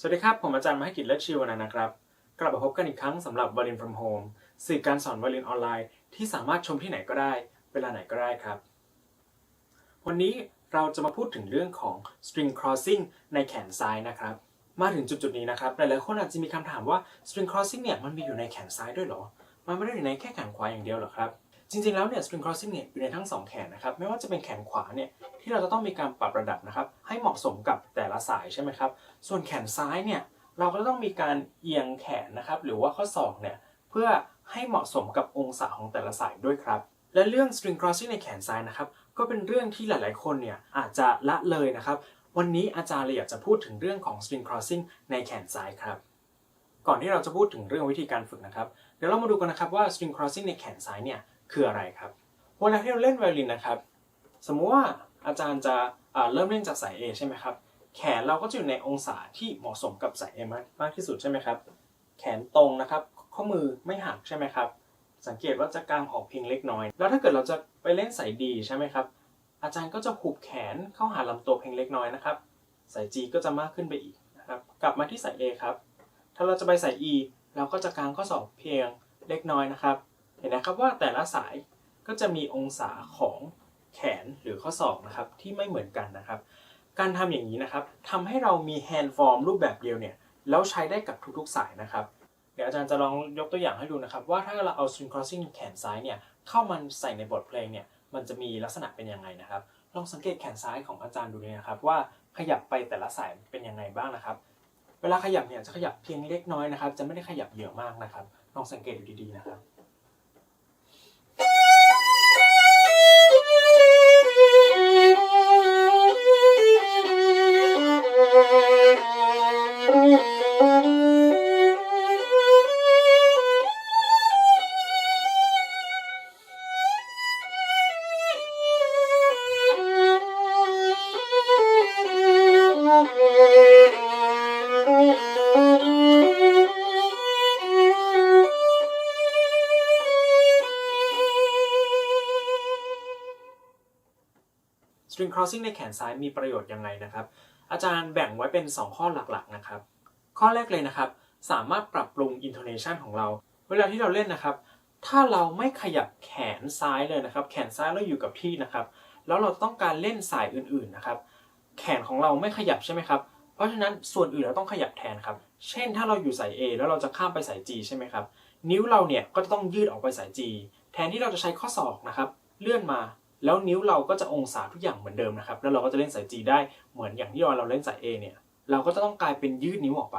สวัสดีครับ ผมอาจารย์มหกิจและชิวนันนะครับ กลับมาพบกันอีกครั้งสำหรับ v ว l i n from home สื่อการสอน v ว l i n ออนไลน์ที่สามารถชมที่ไหนก็ได้ เวลาไหนก็ได้ครับ วันนี้เราจะมาพูดถึงเรื่องของ string crossing ในแขนซ้ายนะครับ มาถึงจุดๆนี้นะครับ หลายๆคนอาจจะมีคำถามว่า string crossing เนี่ยมันมีอยู่ในแขนซ้ายด้วยเหรอ มันไม่ได้อยู่ในแค่แขนขวาอย่างเดียวหรอครับ จริงๆแล้วเนี่ย string crossing เนี่ยอยู่ในทั้งสองแขนนะครับ ไม่ว่าจะเป็นแขนขวาเนี่ยที่เราจะต้องมีการปรับระดับนะครับ ให้เหมาะสมกับแต่ละสายใช่ไหมครับ ส่วนแขนซ้ายเนี่ยเราก็ต้องมีการเอียงแขนนะครับ หรือว่าข้อศอกเนี่ยเพื่อให้เหมาะสมกับองศาของแต่ละสายด้วยครับ และเรื่อง string crossing ในแขนซ้ายนะครับ ก็เป็นเรื่องที่หลายๆ คนเนี่ยอาจจะละเลยนะครับ วันนี้อาจารย์เลยอยากจะพูดถึงเรื่องของ string crossing ในแขนซ้ายครับก่อนที่เราจะพูดถึงเรื่องวิธีการฝึกนะครับ เดี๋ยวเรามาดูกันนะครับว่า string crossing ในแขนซ้ายเนี่ย คืออะไรครับ เวลาที่เราเล่นไวโอลินนะครับ สมมุติว่าอาจารย์จะเริ่มเล่นจากสาย A ใช่ไหมครับ แขนเราก็จะอยู่ในองศาที่เหมาะสมกับสาย A มากมากที่สุดใช่ไหมครับ แขนตรงนะครับ ข้อมือไม่หักใช่ไหมครับ สังเกตว่าจะกางออกเพียงเล็กน้อย แล้วถ้าเกิดเราจะไปเล่นสาย D ใช่ไหมครับ อาจารย์ก็จะหุบแขนเข้าหาลำตัวเพียงเล็กน้อยนะครับ สาย G ก็จะมากขึ้นไปอีกนะครับ กลับมาที่สาย A ครับ ถ้าเราจะไปสาย E เราก็จะกางข้อศอกเพียงเล็กน้อยนะครับ เห็นนะครับว่าแต่ละสายก็จะมีองศาของแขนหรือข้อศอกนะครับที่ไม่เหมือนกันนะครับ การทำอย่างนี้นะครับทำให้เรามี hand form รูปแบบเดียวเนี่ยแล้วใช้ได้กับทุกๆสายนะครับ เดี๋ยวอาจารย์จะลองยกตัวอย่างให้ดูนะครับ ว่าถ้าเราเอา string crossing แขนซ้ายเนี่ยเข้ามันใส่ในบทเพลงเนี่ยมันจะมีลักษณะเป็นยังไงนะครับ ลองสังเกตแขนซ้ายของอาจารย์ดูเลยนะครับ ว่าขยับไปแต่ละสายเป็นยังไงบ้างนะครับ เวลาขยับเนี่ยจะขยับเพียงเล็กน้อยนะครับ จะไม่ได้ขยับเยอะมากนะครับ ลองสังเกตดูดีๆนะครับ crossing ในแขนซ้ายมีประโยชน์ยังไงนะครับ อาจารย์แบ่งไว้เป็น 2 ข้อหลักๆนะครับ ข้อแรกเลยนะครับ สามารถปรับปรุง intonation ของเรา เวลาที่เราเล่นนะครับ ถ้าเราไม่ขยับแขนซ้ายเลยนะครับ แขนซ้ายเราอยู่กับที่นะครับ แล้วเราต้องการเล่นสายอื่นๆนะครับ แขนของเราไม่ขยับใช่ไหมครับ เพราะฉะนั้นส่วนอื่นเราต้องขยับแทนครับ เช่น ถ้าเราอยู่สาย A แล้วเราจะข้ามไปสาย G ใช่ไหมครับ นิ้วเราเนี่ยก็จะต้องยืดออกไปสาย G แทนที่เราจะใช้ข้อศอกนะครับ เลื่อนมา แล้วนิ้วเราก็จะองศาทุกอย่างเหมือนเดิมนะครับ แล้วเราก็จะเล่นสาย G ได้เหมือนอย่างที่เราเล่นสาย A เนี่ย เราก็จะต้องกลายเป็นยืดนิ้วออกไป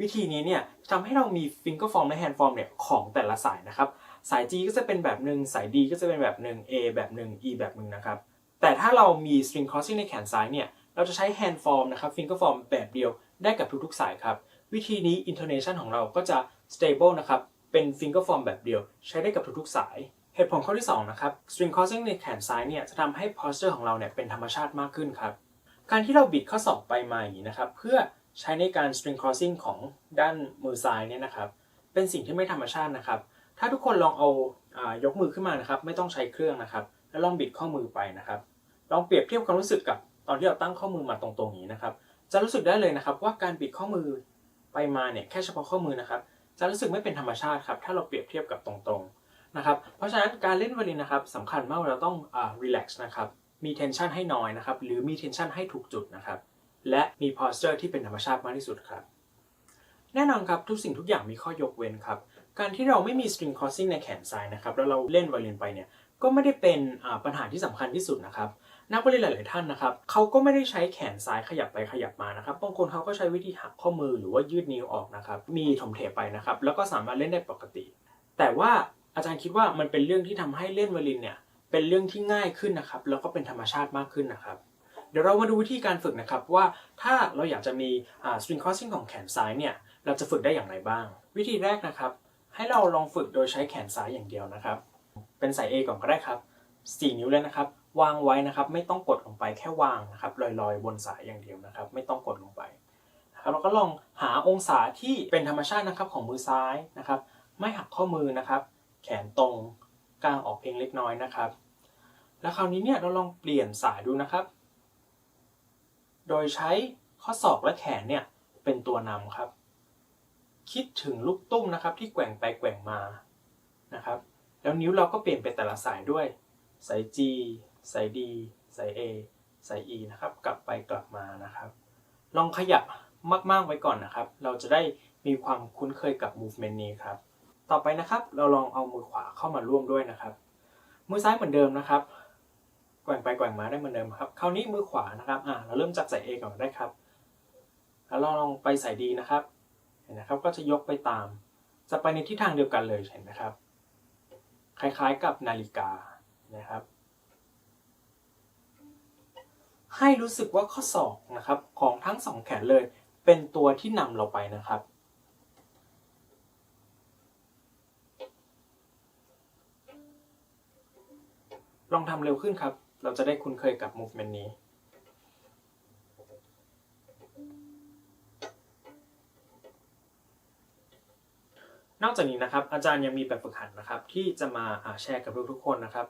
วิธีนี้เนี่ยทำให้เรามี finger form และ hand form เนี่ยของแต่ละสายนะครับ สาย G ก็จะเป็นแบบหนึ่งสาย D ก็จะเป็นแบบหนึ่ง A แบบหนึ่ง E แบบหนึ่งนะครับ แต่ถ้าเรามี string crossing ในแขนซ้ายเนี่ย เราจะใช้ hand form นะครับ finger form แบบเดียวได้กับทุกๆสายครับ วิธีนี้ intonation ของเราก็จะ stable นะครับ เป็น finger form แบบเดียว ใช้ได้กับทุกๆสาย เหตุผลข้อที่ 2 นะครับ string crossing ในแขนซ้ายเนี่ยจะทำให้ posture ของเราเนี่ยเป็นธรรมชาติมากขึ้นครับ การที่เราบิดข้อศอกไปมาอย่างนี้นะครับ เพื่อใช้ในการ string crossing ของด้านมือซ้ายเนี่ยนะครับ เป็นสิ่งที่ไม่ธรรมชาตินะครับ ถ้าทุกคนลองเอาอายกมือขึ้นมานะครับ ไม่ต้องใช้เครื่องนะครับ แล้วลองบิดข้อมือไปนะครับ ลองเปรียบเทียบความรู้สึกกับตอนที่เราตั้งข้อมือมาตรงๆอย่างนี้นะครับ จะรู้สึกได้เลยนะครับว่าการบิดข้อมือไปมาเนี่ยแค่เฉพาะข้อมือนะครับ จะรู้สึกไม่เป็นธรรมชาติครับ ถ้าเราเปรียบเทียบกับตรงๆนะครับ เพราะฉะนั้นการเล่นไวโอลินนะครับสำคัญมากเราต้องอ่า relax นะครับ มี tension ให้น้อยนะครับ หรือมี tension ให้ถูกจุดนะครับ และมี posture ที่เป็นธรรมชาติมากที่สุดครับ แน่นอนครับทุกสิ่งทุกอย่างมีข้อยกเว้นครับ การที่เราไม่มี string crossing ในแขนซ้ายนะครับ แล้วเราเล่นไวโอลินไปเนี่ย ก็ไม่ได้เป็นปัญหาที่สำคัญที่สุดนะครับ นักวอลเลย์หลาย ๆ ท่านนะครับเขาก็ไม่ได้ใช้แขนซ้ายขยับไปขยับมานะครับบางคนเขาก็ใช้วิธีหักข้อมือหรือว่ายืดนิ้วออกนะครับ มีถมเทไปนะครับ แล้วก็สามารถเล่นได้ปกติ แต่ว่าอาจารย์คิดว่ามันเป็นเรื่องที่ทำให้เล่นวอลินเนี่ยเป็นเรื่องที่ง่ายขึ้นนะครับ แล้วก็เป็นธรรมชาติมากขึ้นนะครับ เดี๋ยวเรามาดูวิธีการฝึกนะครับว่าถ้าเราอยากจะมีอ่า string crossing ของแขนซ้ายเนี่ยเราจะฝึกได้อย่างไรบ้าง วิธีแรกนะครับ ให้เราลองฝึกโดยใช้แขนซ้ายอย่างเดียวนะครับ เป็นสาย A ก่อนก็ได้ครับ 4 นิ้วเลยนะครับ วางไว้นะครับ ไม่ต้องกดลงไปแค่วางนะครับลอยๆ บนสายอย่างเดียวนะครับ ไม่ต้องกดลงไปนะครับเราก็ลองหาองศาที่เป็นธรรมชาตินะครับของมือซ้ายนะครับ ไม่หักข้อมือนะครับ แขนตรงกลางออกเพียงเล็กน้อยนะครับ แล้วคราวนี้เนี่ยเราลองเปลี่ยนสายดูนะครับ โดยใช้ข้อศอกและแขนเนี่ยเป็นตัวนำครับ คิดถึงลูกตุ้มนะครับที่แกว่งไปแกว่งมานะครับ แล้วนิ้วเราก็เปลี่ยนไปแต่ละสายด้วย สาย G สาย D สาย A สาย E นะครับกลับไปกลับมานะครับ ลองขยับมากๆไว้ก่อนนะครับ เราจะได้มีความคุ้นเคยกับ movement นี้ครับ ต่อไปนะครับเราลองเอามือขวาเข้ามาร่วมด้วยนะครับ มือซ้ายเหมือนเดิมนะครับแกว่งไปแกว่งมาได้เหมือนเดิมครับ คราวนี้มือขวานะครับอ่าเราเริ่มจากสาย A ก่อนได้ครับ แล้วเราลองไปสาย D นะครับเห็นนะครับก็จะยกไปตาม จะไปในทิศทางเดียวกันเลยเห็นไหมครับ คล้ายๆกับนาฬิกานะครับ ให้รู้สึกว่าข้อศอกนะครับของทั้งสองแขนเลยเป็นตัวที่นำเราไปนะครับ ลองทำเร็วขึ้นครับ เราจะได้คุ้นเคยกับ movement นี้นอกจากนี้นะครับ อาจารย์ยังมีแบบฝึกหัดนะครับ ที่จะมาแชร์กับทุกๆคนนะครับ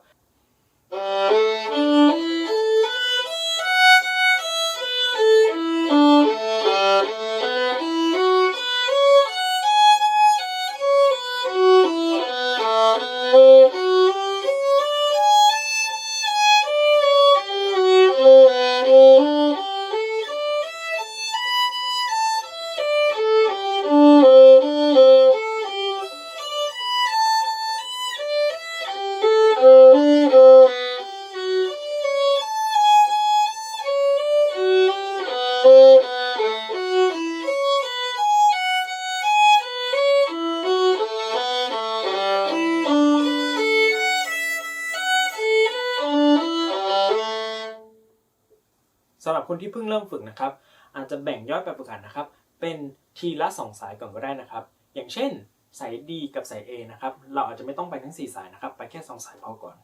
คนที่เพิ่งเริ่มฝึกนะครับ อาจจะแบ่งย่อยแบบฝึกหัดนะครับ เป็นทีละ 2 สายก่อนก็ได้นะครับ อย่างเช่นสาย D กับสาย A นะครับ เราอาจจะไม่ต้องไปทั้ง 4 สายนะครับ ไปแค่ 2 สายพอก่อน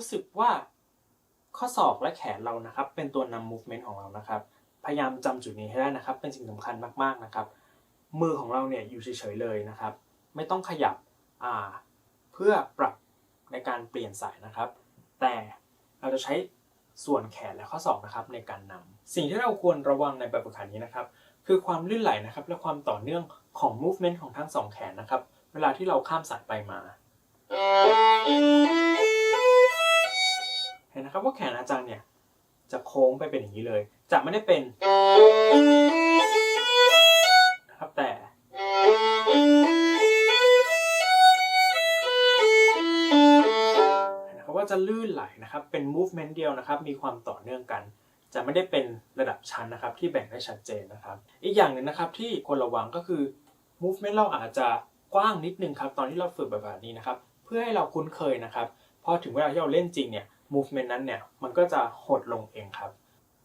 รู้สึกว่าข้อศอกและแขนเรานะครับ เป็นตัวนำ movement ของเรานะครับ พยายามจำจุดนี้ให้ได้นะครับ เป็นสิ่งสำคัญมากๆนะครับ มือของเราเนี่ยอยู่เฉยๆเลยนะครับ ไม่ต้องขยับเพื่อปรับในการเปลี่ยนสายนะครับ แต่เราจะใช้ส่วนแขนและข้อศอกนะครับในการนำสิ่งที่เราควรระวังในแบบฝึกหัดนี้นะครับ คือความลื่นไหลนะครับ และความต่อเนื่องของ movement ของทั้งสองแขนนะครับ เวลาที่เราข้ามสายไปมา เห็นนะครับว่าแขนอาจารย์เนี่ยจะโค้งไปเป็นอย่างนี้เลย จะไม่ได้เป็นนะครับแต่เห็นนะครับว่าจะลื่นไหลนะครับเป็น movement เดียวนะครับ มีความต่อเนื่องกันจะไม่ได้เป็นระดับชั้นนะครับที่แบ่งได้ชัดเจนนะครับ อีกอย่างหนึ่งนะครับที่ควรระวังก็คือ movement เราอาจจะกว้างนิดนึงครับตอนที่เราฝึกแบบนี้นะครับ เพื่อให้เราคุ้นเคยนะครับ พอถึงเวลาที่เราเล่นจริงเนี่ย movement นั้นเนี่ยมันก็จะหดลงเองครับ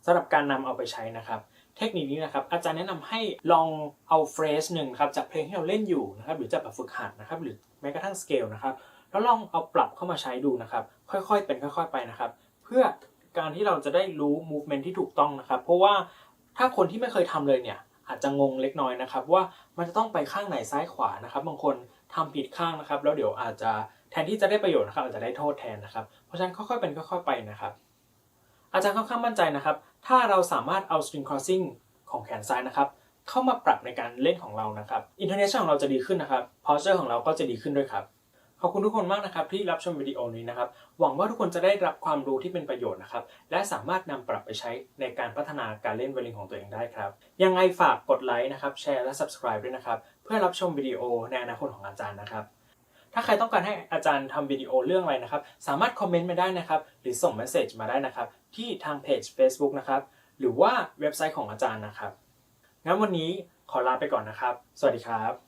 สำหรับการนำเอาไปใช้นะครับ เทคนิคนี้นะครับอาจารย์แนะนำให้ลองเอาเฟรสหนึ่งครับจากเพลงที่เราเล่นอยู่นะครับหรือจากแบบฝึกหัดนะครับหรือแม้กระทั่งสเกลนะครับแล้วลองเอาปรับเข้ามาใช้ดูนะครับ ค่อยๆเป็นค่อย ๆไปนะครับ เพื่อการที่เราจะได้รู้ movement ที่ถูกต้องนะครับ เพราะว่าถ้าคนที่ไม่เคยทำเลยเนี่ยอาจจะงงเล็กน้อยนะครับ ว่ามันจะต้องไปข้างไหนซ้ายขวานะครับ บางคนทำผิดข้างนะครับ แล้วเดี๋ยวอาจจะ ทนที่จะได้ประโยชน์นะครับอาจจะได้โทษแทนนะครับ เพราะฉะนั้นค่อยๆเป็นค่อยๆไปนะครับ อาจารย์ค่อนข้างมั่นใจนะครับ ถ้าเราสามารถเอา string crossing ของแขนซ้ายนะครับ เข้ามาปรับในการเล่นของเรานะครับ intonation ของเราจะดีขึ้นนะครับ posture ของเราก็จะดีขึ้นด้วยครับ ขอบคุณทุกคนมากนะครับที่รับชมวิดีโอนี้นะครับ หวังว่าทุกคนจะได้รับความรู้ที่เป็นประโยชน์นะครับ และสามารถนำปรับไปใช้ในการพัฒนาการเล่นไวโอลินของตัวเองได้ครับ ยังไงฝากกดไลค์นะครับ แชร์และ subscribe ด้วยนะครับ เพื่อรับชมวิดีโอในอนาคตของอาจารย์นะครับ ถ้าใครต้องการให้อาจารย์ทำวิดีโอเรื่องอะไรนะครับ สามารถคอมเมนต์มาได้นะครับ หรือส่งเมสเซจมาได้นะครับ ที่ทางเพจ Facebook นะครับ หรือว่าเว็บไซต์ของอาจารย์นะครับ งั้นวันนี้ขอลาไปก่อนนะครับ สวัสดีครับ